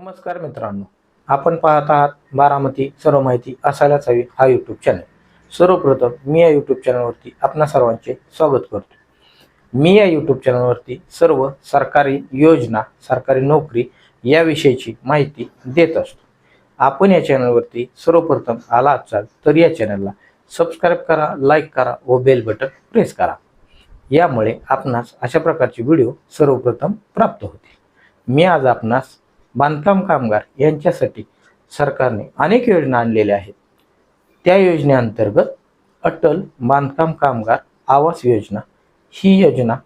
नमस्कार मित्रांनो. आपण पाहत आहात बारामती सर्व माहिती असायलाच हवी हा यूट्यूब चॅनल सर्वप्रथम मी या यूट्यूब चॅनलवरती आपणा सर्वांचे स्वागत करतो. मी या यूट्यूब चॅनलवरती सर्व सरकारी योजना सरकारी नोकरी याविषयीची माहिती देत असतो. आपण या चॅनलवरती सर्वप्रथम आला असाल तर या चॅनलला सबस्क्राईब करा लाईक करा व बेल बटन प्रेस करा. यामुळे आपणास अशा प्रकारचे व्हिडिओ सर्वप्रथम प्राप्त होतील. मी आज आपणास बांधकाम कामगार यांच्यासाठी सरकारने अनेक योजना आणलेल्या आहेत. त्या योजनेअंतर्गत अटल बांधकाम कामगार आवास योजना ही योजना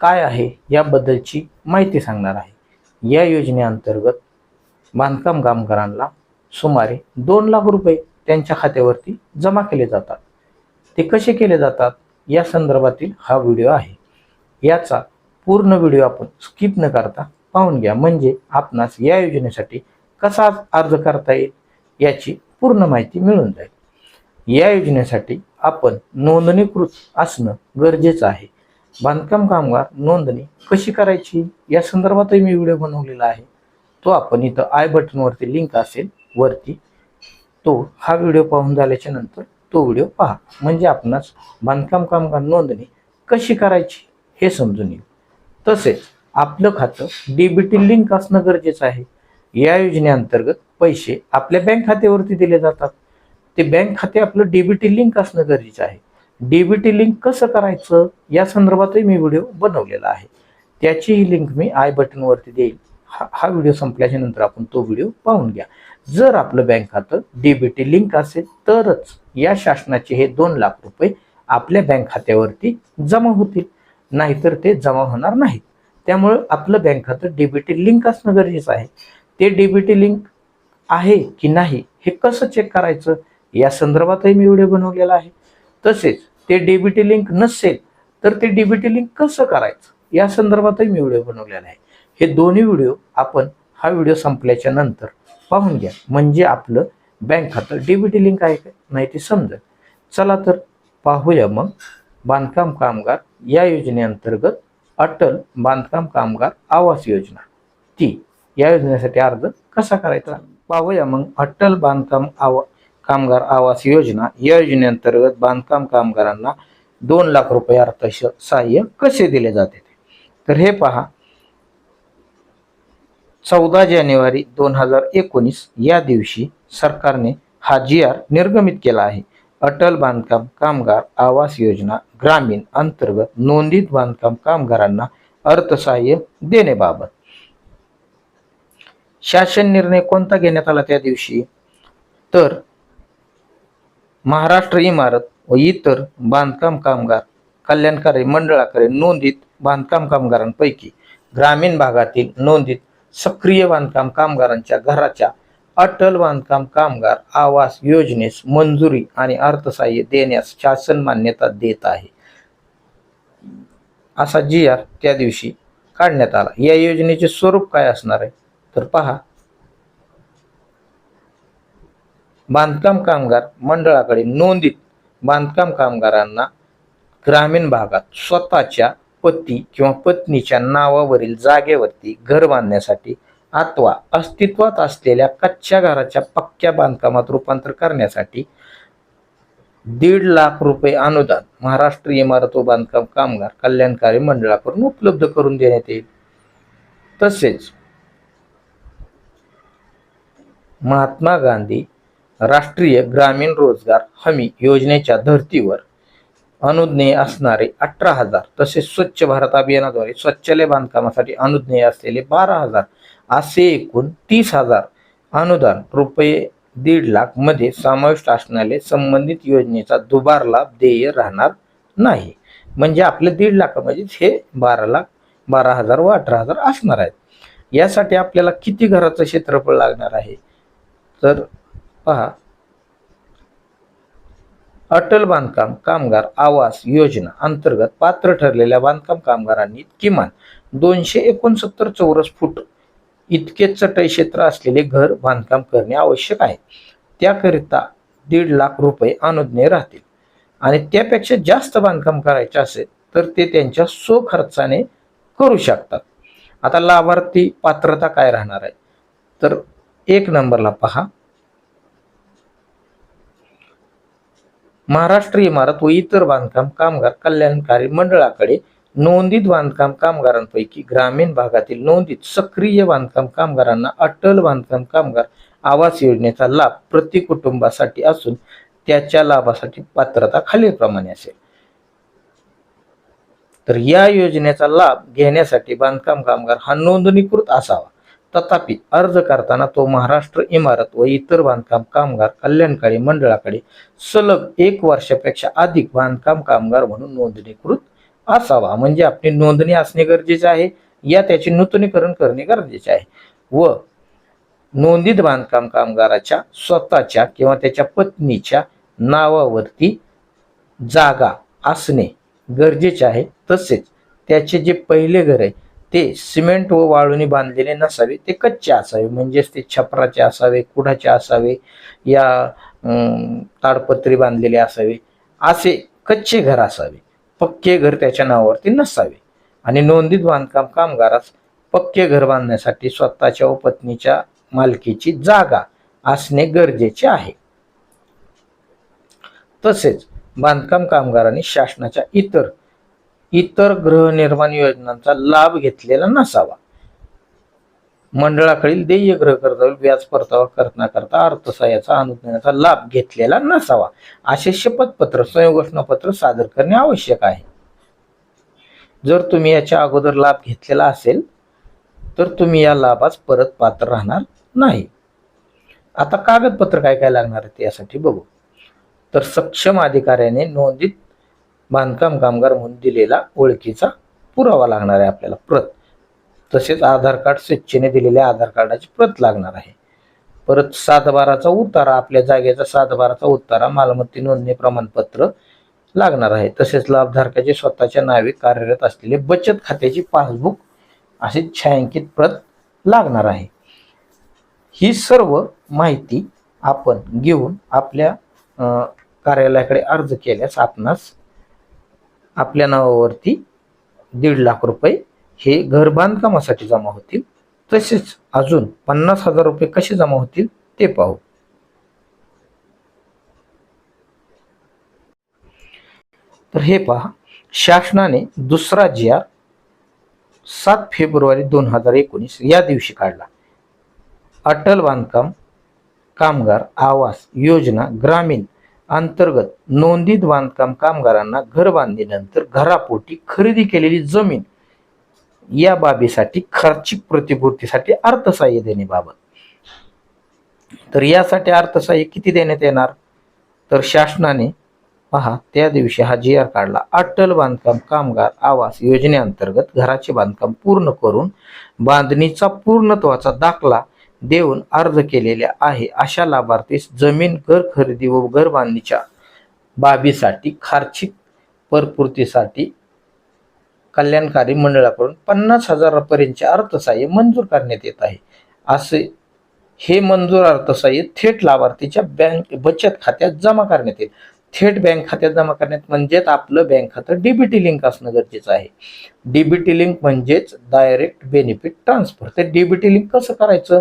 काय आहे याबद्दलची माहिती सांगणार आहे. या योजनेअंतर्गत बांधकाम कामगारांना सुमारे दोन लाख रुपये त्यांच्या खात्यावरती जमा केले जातात. ते कसे केले जातात? या संदर्भातील हा व्हिडिओ आहे. याचा पूर्ण व्हिडिओ आपण स्किप न करता पाहून घ्या. म्हणजे आपणास या योजनेसाठी कसा अर्ज करता येईल याची पूर्ण माहिती मिळून जाईल. या योजनेसाठी आपण नोंदणीकृत असणं गरजेचं आहे. बांधकाम कामगार नोंदणी कशी करायची या संदर्भातही मी व्हिडिओ बनवलेला आहे. तो आपण इथं आय बटनवरती लिंक असेल वरती तो हा व्हिडिओ पाहून झाल्याच्यानंतर तो व्हिडिओ पहा. म्हणजे आपणास बांधकाम कामगार नोंदणी कशी करायची हे समजून येईल. तसेच आपलं खातं डीबीटी लिंक असणं गरजेचं आहे. या योजनेअंतर्गत पैसे आपल्या बँक खात्यावरती दिले जातात. ते बँक खाते आपलं डीबीटी लिंक असणं गरजेचं आहे. डीबीटी लिंक कसं करायचं? या संदर्भातही मी व्हिडिओ बनवलेला आहे. त्याचीही लिंक मी आय बटनवरती देईल हा हा व्हिडिओ संपल्याच्या नंतर आपण तो व्हिडिओ पाहून घ्या. जर आपलं बँक खातं डीबीटी लिंक असेल तरच या शासनाचे हे दोन लाख रुपये आपल्या बँक खात्यावरती जमा होतील. नाहीतर ते जमा होणार नाहीत. त्यामुळं आपलं बँक खातं डीबीटी लिंक असणं गरजेचं आहे. ते डीबीटी लिंक आहे की नाही हे कसं चेक करायचं? या संदर्भातही मी व्हिडिओ बनवलेला आहे. तसेच ते डीबीटी लिंक नसेल तर ते डीबीटी लिंक कसं करायचं? या संदर्भातही मी व्हिडिओ बनवलेला आहे. हे दोन्ही व्हिडिओ आपण हा व्हिडिओ संपल्याच्या नंतर पाहून घ्या. म्हणजे आपलं बँक खातं डीबीटी लिंक आहे का? नाही ते समजेल. चला तर पाहूया मग बांधकाम कामगार या योजनेअंतर्गत अटल बांधकाम कामगार आवास योजना. ती या योजनेसाठी अर्ज कसा करायचा? पाहूया मग. अटल बांधकाम आवा कामगार आवास योजना. या योजनेअंतर्गत बांधकाम कामगारांना दोन लाख रुपये अर्थ सहाय्य कसे दिले जाते? तर हे पहा. चौदा जानेवारी दोन हजार एकोणीस या दिवशी सरकारने हा जी आर निर्गमित केला आहे. अटल बांधकाम कामगार आवास योजना ग्रामीण अंतर्गत नोंदीत बांधकाम कामगारांना अर्थसहाय्य देण्याबाबत. शासन निर्णय कोणता घेण्यात आला त्या दिवशी? तर महाराष्ट्र इमारत व इतर बांधकाम कामगार कल्याणकारी मंडळाकडे नोंदित बांधकाम कामगारांपैकी ग्रामीण भागातील नोंदीत सक्रिय बांधकाम कामगारांच्या घराच्या अटल बांधकाम कामगार आवास योजनेस मंजुरी आणि अर्थसहाय्य देण्यास शासन मान्यता देत आहे. असा जी आर त्या दिवशी काढण्यात आला. या योजनेचे स्वरूप काय असणार आहे? तर पहा. बांधकाम कामगार मंडळाकडे नोंदित बांधकाम कामगारांना ग्रामीण भागात स्वतःच्या पती किंवा पत्नीच्या नावावरील जागेवरती घर बांधण्यासाठी अथवा अस्तित्वात असलेल्या कच्च्या घराच्या पक्क्या बांधकामात रूपांतर करण्यासाठी दीड लाख रुपये अनुदान महाराष्ट्र इमारत व बांधकाम कामगार कल्याणकारी मंडळाकडून उपलब्ध करून देण्यात येईल. तसेच महात्मा गांधी राष्ट्रीय ग्रामीण रोजगार हमी योजनेच्या धर्तीवर अनुज्ञेय असणारे अठरा हजार तसेच स्वच्छ भारत अभियानाद्वारे स्वच्छालय बांधकामासाठी अनुज्ञेय असलेले बारा हजार असे एकूण तीस हजार अनुदान रुपये दीड लाखमध्ये समाविष्ट असणारे संबंधित योजनेचा दुबार लाभ देय राहणार नाही. म्हणजे आपले दीड लाखामध्ये हे बारा लाख बारा हजार व अठरा हजार असणार आहेत. यासाठी आपल्याला किती घराचं क्षेत्रफळ लागणार आहे? तर पहा. अटल बांधकाम कामगार आवास योजना अंतर्गत पात्र ठरलेल्या बांधकाम कामगारांनी किमान दोनशे एकोणसत्तर चौरस फूट इतके चटई क्षेत्र असलेले घर बांधकाम करणे आवश्यक आहे. त्याकरिता दीड लाख रुपये अनुज्ञेय राहतील. आणि त्यापेक्षा जास्त बांधकाम करायचे असेल तर ते त्यांच्या स्वखर्चाने करू शकतात. आता लाभार्थी पात्रता काय राहणार आहे? तर एक नंबरला पहा. महाराष्ट्र इमारत व इतर बांधकाम कामगार कल्याणकारी मंडळाकडे नोंदीत बांधकाम कामगारांपैकी ग्रामीण भागातील नोंदीत सक्रिय बांधकाम कामगारांना अटल बांधकाम कामगार आवास योजनेचा लाभ प्रति कुटुंबासाठी असून त्याच्या लाभासाठी पात्रता खालीलप्रमाणे असेल. तर या योजनेचा लाभ घेण्यासाठी बांधकाम कामगार हा नोंदणीकृत असावा. तथापि अर्ज करताना तो महाराष्ट्र इमारत व इतर बांधकाम कामगार कल्याणकारी मंडळाकडे सलग एक वर्षापेक्षा अधिक बांधकाम कामगार म्हणून नोंदणीकृत असावा. म्हणजे आपली नोंदणी असणे गरजेचे आहे. या त्याचे नूतनीकरण करणे गरजेचे आहे. व नोंदीत बांधकाम कामगाराच्या स्वतःच्या किंवा त्याच्या पत्नीच्या नावावरती जागा असणे गरजेचे आहे. तसेच त्याचे जे पहिले घर आहे ते सिमेंट व वाळूने बांधलेले नसावे ते कच्चे असावे. म्हणजेच ते छपराचे असावे कुडाचे असावे या ताडपत्री बांधलेले असावे. असे कच्चे घर असावे. पक्के घर त्याच्या नावावरती नसावे. आणि नोंदीत बांधकाम कामगारास पक्के घर बांधण्यासाठी स्वतःच्या व पत्नीच्या मालकीची जागा असणे गरजेचे आहे. तसेच बांधकाम कामगारांनी शासनाच्या इतर इतर गृहनिर्माण योजनांचा लाभ घेतलेला नसावा. मंडळाकडील देय ग्रह कर्जावर व्याज परतावा करण्याकरता अर्थसहाय्याचा अनुदानाचा लाभ घेतलेला नसावा असे शपथपत्र संयोगपत्र सादर करणे आवश्यक आहे. जर तुम्ही याच्या अगोदर लाभ घेतलेला असेल तर तुम्ही या लाभास परत पात्र राहणार नाही. आता कागदपत्र काय काय लागणार आहे ते यासाठी बघू. तर सक्षम अधिकाऱ्याने नोंदीत बांधकाम कामगार म्हणून दिलेला ओळखीचा पुरावा लागणार आहे आपल्याला प्रत. तसेच आधार कार्ड स्वेच्छेने दिलेल्या आधार कार्डाची प्रत लागणार आहे. परत सातबाराचा उतारा आपल्या जागेचा सातबाराचा उतारा मालमत्ते नोंदणी प्रमाणपत्र लागणार आहे. तसेच लाभधारकाचे स्वतःच्या नावे कार्यरत असलेले बचत खात्याची पासबुक असे छायांकित प्रत लागणार आहे. ही सर्व माहिती आपण घेऊन आपल्या कार्यालयाकडे अर्ज केल्यास आपणास आपल्या नावावरती दीड लाख रुपये हे घर बांधकामासाठी जमा होतील. तसेच अजून पन्नास हजार रुपये कसे जमा होतील ते पाहू. तर हे पहा शासनाने दुसरा जी आर सात फेब्रुवारी दोन हजार एकोणीस या दिवशी काढला. अटल बांधकाम कामगार आवास योजना ग्रामीण अंतर्गत नोंदीत बांधकाम कामगारांना घर बांधणीनंतर घरापोटी खरेदी केलेली जमीन या बाबीसाठी खर्चिक प्रतिपूर्तीसाठी अर्थसहाय्य देण्याबाबत तर यासाठी अर्थसहाय्य किती देण्यात येणार? तर शासनाने पहा त्या दिवशी हा जी आर काढला. अटल बांधकाम कामगार आवास योजनेअंतर्गत घराचे बांधकाम पूर्ण करून बांधणीचा पूर्णत्वाचा दाखला देऊन अर्ज केलेल्या आहे अशा लाभार्थीस जमीन घर खरेदी व घर बांधणीच्या बाबीसाठी खार्चिक परपूर्तीसाठी कल्याणकारी मंडळाकडून पन्नास हजारापर्यंतचे अर्थसहाय्य मंजूर करण्यात येत आहे. असे हे मंजूर अर्थसहाय्य थेट लाभार्थीच्या बँक बचत खात्यात जमा करण्यात येईल. थेट बँक खात्यात जमा करण्यात म्हणजेच आपलं बँक खातं डीबीटी लिंक असणं गरजेचं आहे. डीबीटी लिंक म्हणजेच डायरेक्ट बेनिफिट ट्रान्सफर तर डीबीटी लिंक कसं करायचं?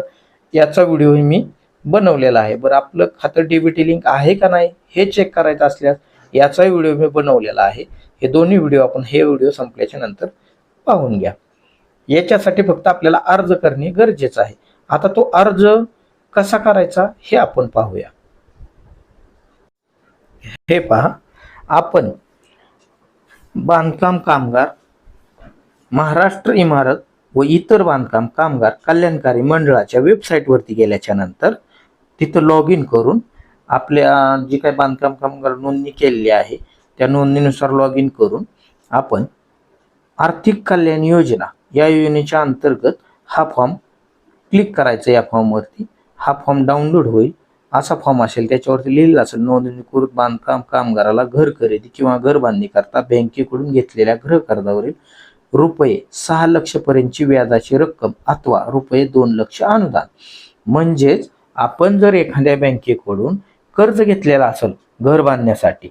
याचा व्हिडिओ मी बनवलेला आहे. बरं आपलं खातं डीबीटी लिंक आहे का नाही हे चेक करायचं असल्यास याचाही व्हिडिओ मी बनवलेला आहे. हे दोन्ही व्हिडिओ आपण हे व्हिडिओ संपल्याच्या नंतर पाहून घ्या. याच्यासाठी फक्त आपल्याला अर्ज करणे गरजेचं आहे. आता तो अर्ज कसा करायचा हे आपण पाहूया. हे पहा. आपण बांधकाम कामगार महाराष्ट्र इमारत व इतर बांधकाम कामगार कल्याणकारी मंडळाच्या वेबसाईटवरती गेल्याच्यानंतर तिथं लॉग इन करून आपल्या जी काही बांधकाम कामगार नोंदणी केलेली आहे त्या नोंदणीनुसार लॉग इन करून आपण आर्थिक कल्याण योजना या योजनेच्या अंतर्गत हा फॉर्म क्लिक करायचा या फॉर्मवरती हा फॉर्म डाउनलोड होईल. असा फॉर्म असेल त्याच्यावरती लिहिलेला असेल नोंदणीकृत बांधकाम कामगाराला घर खरेदी किंवा घर बांधणी करता बँकेकडून घेतलेल्या घर कर्जावरील रुपये सहा लक्षपर्यंतची व्याजाची रक्कम अथवा रुपये दोन लक्ष अनुदान. म्हणजेच आपण जर एखाद्या बँकेकडून कर्ज घेतलेला असेल घर बांधण्यासाठी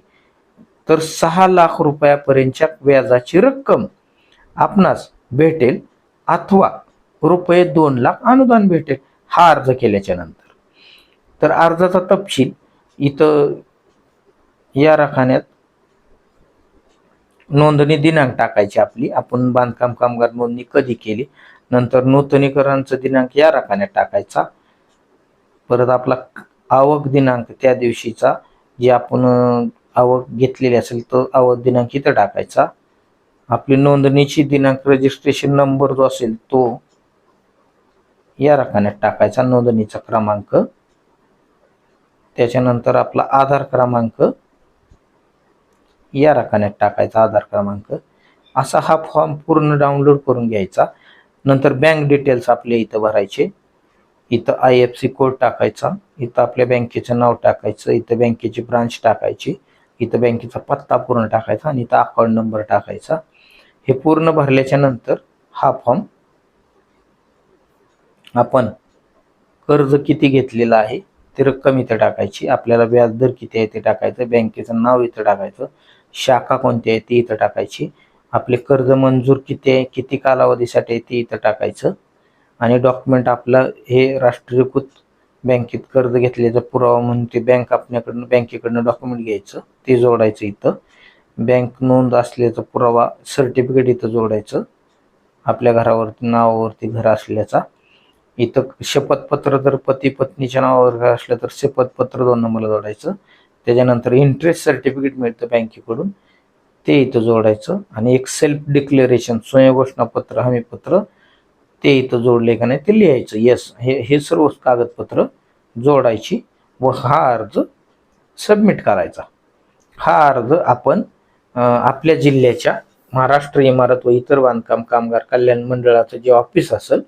तर सहा लाख रुपयापर्यंतच्या व्याजाची रक्कम आपणास भेटेल अथवा रुपये दोन लाख अनुदान भेटेल हा अर्ज केल्याच्यानंतर. तर अर्जाचा तपशील इथं या रखान्यात नोंदणी दिनांक टाकायची आपली. आपण बांधकाम कामगार नोंदणी कधी केली? नंतर नूतनीकरणचा दिनांक या रखान्यात टाकायचा. परत आपला आवक दिनांक त्या दिवशीचा जे आपण आवक घेतलेली असेल तर आवक दिनांक इथं टाकायचा. आपली नोंदणीची दिनांक रजिस्ट्रेशन नंबर जो असेल तो या रकान्यात टाकायचा नोंदणीचा क्रमांक. त्याच्यानंतर आपला आधार क्रमांक या रकान्यात टाकायचा आधार क्रमांक. असा हा फॉर्म पूर्ण डाउनलोड करून घ्यायचा. नंतर बँक डिटेल्स आपल्या इथं भरायचे. इथं आय एफ सी कोड टाकायचा. इथं आपल्या बँकेचं नाव टाकायचं. इथं बँकेची ब्रांच टाकायची. इथं बँकेचा पत्ता पूर्ण टाकायचा आणि इथं अकाउंट नंबर टाकायचा. हे पूर्ण भरल्याच्या नंतर हा फॉर्म आपण कर्ज किती घेतलेलं आहे ते रक्कम इथं टाकायची. आपल्याला व्याजदर किती आहे ते टाकायचं बँकेचं नाव इथं टाकायचं शाखा कोणती आहे ती इथं टाकायची आपले कर्ज मंजूर किती आहे किती कालावधीसाठी आहे ते इथं टाकायचं आणि डॉक्युमेंट आपलं हे राष्ट्रीयकृत बँकेत कर्ज घेतल्याचा पुरावा म्हणून ते बँक आपल्याकडनं बँकेकडनं डॉक्युमेंट घ्यायचं ते जोडायचं इथं. बँक नोंद असल्याचा पुरावा सर्टिफिकेट इथं जोडायचं. आपल्या घरावरती नावावरती घर असल्याचा. इथं शपथपत्र जर पती पत्नीच्या नावावर घर असलं तर शपथपत्र दोन नंबरला जोडायचं. त्याच्यानंतर इंटरेस्ट सर्टिफिकेट मिळतं बँकेकडून. ते इथं जोडायचं. आणि एक सेल्फ डिक्लेरेशन स्वयंघोषणापत्र हमीपत्र ते इथं जोडले का नाही ते लिहायचं. येस हे हे सर्व कागदपत्र जोडायची व हा अर्ज सबमिट करायचा. हा अर्ज आपण आपल्या जिल्ह्याच्या महाराष्ट्र इमारत व इतर बांधकाम कामगार कल्याण मंडळाचं जे ऑफिस असेल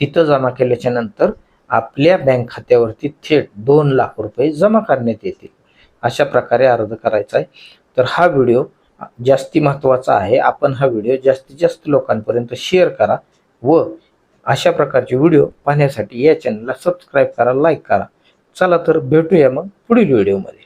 तिथं जमा केल्याच्यानंतर आपल्या बँक खात्यावरती थेट दोन लाख रुपये जमा करण्यात येतील. अशा प्रकारे अर्ज करायचा आहे. तर हा व्हिडिओ जास्ती महत्त्वाचा आहे. आपण हा व्हिडिओ जास्तीत जास्त लोकांपर्यंत शेअर करा व अशा प्रकारचे व्हिडिओ पाहण्यासाठी या चॅनलला सबस्क्राईब करा लाईक करा. चला तर भेटूया मग पुढील व्हिडिओमध्ये